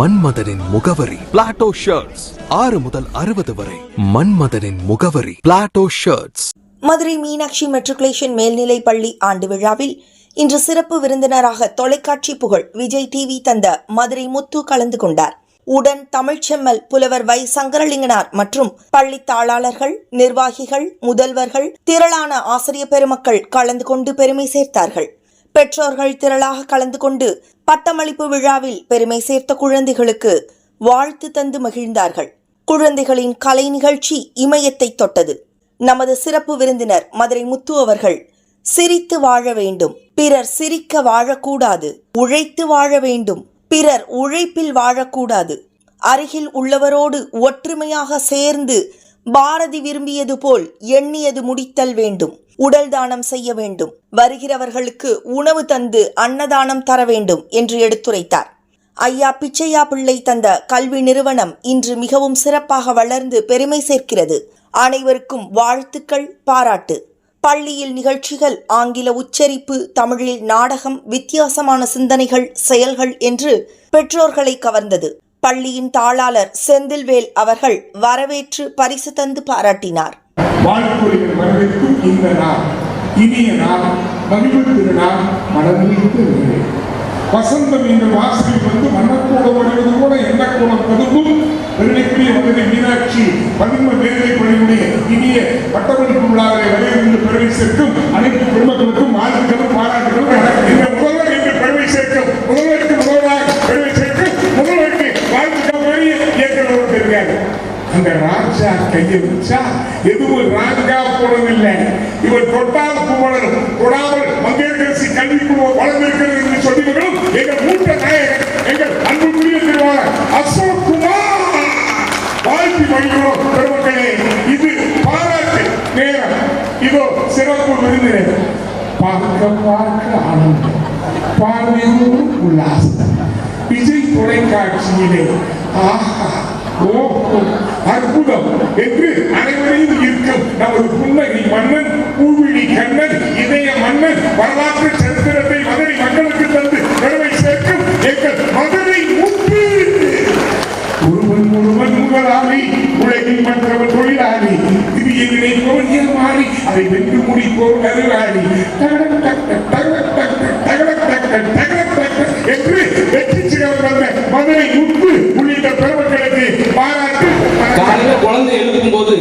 மன்மதனின் முகவரி. Plato shirts ஆறு முதல் அறுபது வரை. மன்மதனின் முகவரி. Plato shirts Madurai Meenakshi matriculation மேல்நிலை பள்ளி ஆண்டு விழாவில் இன்று சிறப்பு விருந்தினராக தொலைக்காட்சி புகழ் விஜய் டிவி தந்த மதுரை முத்து கலந்து கொண்டார். உடன் தமிழ்ச்செம்மல் புலவர் வை சங்கரலிங்கனார் மற்றும் பள்ளி தாளாளர்கள் நிர்வாகிகள் முதல்வர்கள் திரளான ஆசிரிய பெருமக்கள் கலந்து கொண்டு பெருமை சேர்த்தார்கள். பெற்றோர்கள் திரளாக கலந்து கொண்டு பட்டமளிப்பு விழாவில் பெருமை சேர்த்த குழந்தைகளுக்கு வாழ்த்து தந்து மகிழ்ந்தார்கள். குழந்தைகளின் கலை நிகழ்ச்சி இமயத்தை தொட்டது. நமது சிறப்பு விருந்தினர் மதுரை முத்து அவர்கள் சிரித்து வாழ வேண்டும் பிறர் சிரிக்க வாழக்கூடாது உழைத்து வாழ வேண்டும் பிறர் உழைப்பில் வாழக்கூடாது. அருகில் உள்ளவரோடு ஒற்றுமையாக சேர்ந்து பாரதி விரும்பியது போல் எண்ணியது முடித்தல் வேண்டும். உடல் தானம் செய்ய வேண்டும். வருகிறவர்களுக்கு உணவு தந்து அன்னதானம் தர வேண்டும் என்று எடுத்துரைத்தார். ஐயா பிச்சையா பிள்ளை தந்த கல்வி நிறுவனம் இன்று மிகவும் சிறப்பாக வளர்ந்து பெருமை சேர்க்கிறது. அனைவருக்கும் வாழ்த்துக்கள் பாராட்டு. பள்ளியில் நிகழ்ச்சிகள் ஆங்கில உச்சரிப்பு தமிழில் நாடகம் வித்தியாசமான சிந்தனைகள் செயல்கள் என்று பெற்றோர்களை கவர்ந்தது. பள்ளியின் தாளாளர் செந்தில்வேல் அவர்கள் வரவேற்று பரிசு தந்து பாராட்டினார். வாழ்த்துறைகள் வரவேற்கும் இந்த நாள் இனிய நாள் மகிழ்வு திருநாள் மனதிலிருந்து வசந்தம் என்ற வாசலில் வந்து மன்னக்கூடம் வருவது என்ன கோலம் பதும்பும் பெருமைக்குரிய மதுரை மீனாட்சி பதின்ம வேலை பணியுடைய இனிய பட்டமளிப்பு விழாவை வரையிருந்து பெருமை சேர்க்கும் அனைத்து குடும்பங்களுக்கும் வாழ்த்துக்களும் பாராட்டு இந்த முதல்வர் என்று பெருமை சேர்க்கும் முதல்வருக்கு முதல்வராக பெருமை சேர்க்கும் முதல்வருக்கு வாழ்த்துக்கள் வழி ஏற்கிறவர் தெரியாது அந்த ராஜா கையை வச்சா எதுவும் ராஜா போனதில்லை இவர் தொட்டால் புகழரும் தொடாமல் மங்கேற்கரசி கல்வி குழு வளர்ந்திருக்கிறது என்று சொல்லிவிடும் எங்கள் மூத்த நாயகர் எங்கள் அன்புக்குரிய திருவாளர் அசோக் குமார் வாழ்த்தி வழிகிறோம் பெருமக்களே. இது பாராட்டு நேரம். இதோ சிறப்பு விருந்தினர். பார்க்க பார்க்க ஆனந்தம். பார்வையோடு உல்லாசம். விஜய் தொலைக்காட்சியிலே. ஆஹா ஓ ஓ, அற்புதம் என்று அனைவரையும் ஈர்க்கும் நமது புன்னகை மன்னன் பூவிழி கண்ணன் இதய மன்னன் வரலாற்று சரித்திரத்தை மதுரை மக்களுக்கு தந்து பெருமை சேர்க்கும் எங்கள் மதுரை முத்து. ஒருவன் ஒருவன் முதலாளி உலகில் மற்றவன் தொழிலாளி இது என் நினைப்பவன் ஏமாறி அதை வென்று முடிப்போர் அறிவாளி தகடக் டக் தகடக் டக் தகடக் டக் தகடக் டக் என்று வெற்றி சிகரம் வந்த மதுரை முத்து உள்ளிட்ட பெருமக்களுக்கு பாராட்டு காலையில குழந்தை எழுப்பும் போது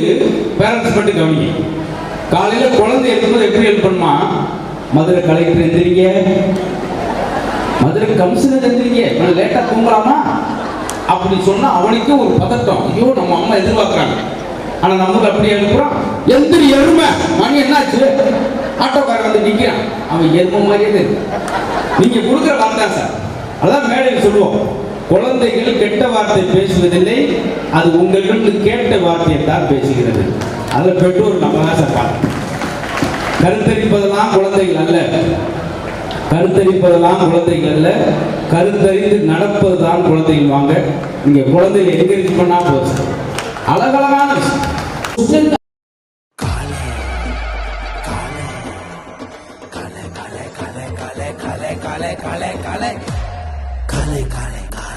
பேரண்ட்ஸ் பட்டு கவனிங்க. காலையில குழந்தை எழுப்பும்போது எப்படி எழுப்பணுமா மதுரை கலெக்டர் எந்திரிங்க. மதுரை கமிஷனர் எந்திரிங்க. நான் லேட்டா தூங்கலாமா அப்படி சொன்னா அவனுக்கும் ஒரு பதட்டம். ஐயோ நம்ம அம்மா எதிர்பார்க்குறாங்க. ஆனா நம்ம அப்படி எழுப்புறோம் எந்திரி எருமை. மணி என்னாச்சு? ஆட்டோக்காரன் வந்து நிற்கிறான் அவன் எருமை மாதிரியே இருக்கு. நீங்க கொடுக்குற வார்த்தை சார். அதான் மேடையில் சொல்லுவோம். குழந்தைகள் கெட்ட வார்த்தை பேசுவதில்லை அது உங்களுக்கு கேட்ட வார்த்தையை தான் பேசுகிறது அதில் பெற்றோர் நம்ம தான் சார் கருத்தரிப்பதெல்லாம் குழந்தைகள் அல்ல கருத்தரிப்பதெல்லாம் குழந்தைகள் அல்ல கருத்தறிந்து நடப்பது தான் குழந்தைகள் வாங்க நீங்க குழந்தைகளை என்கரேஜ் பண்ணா போதும்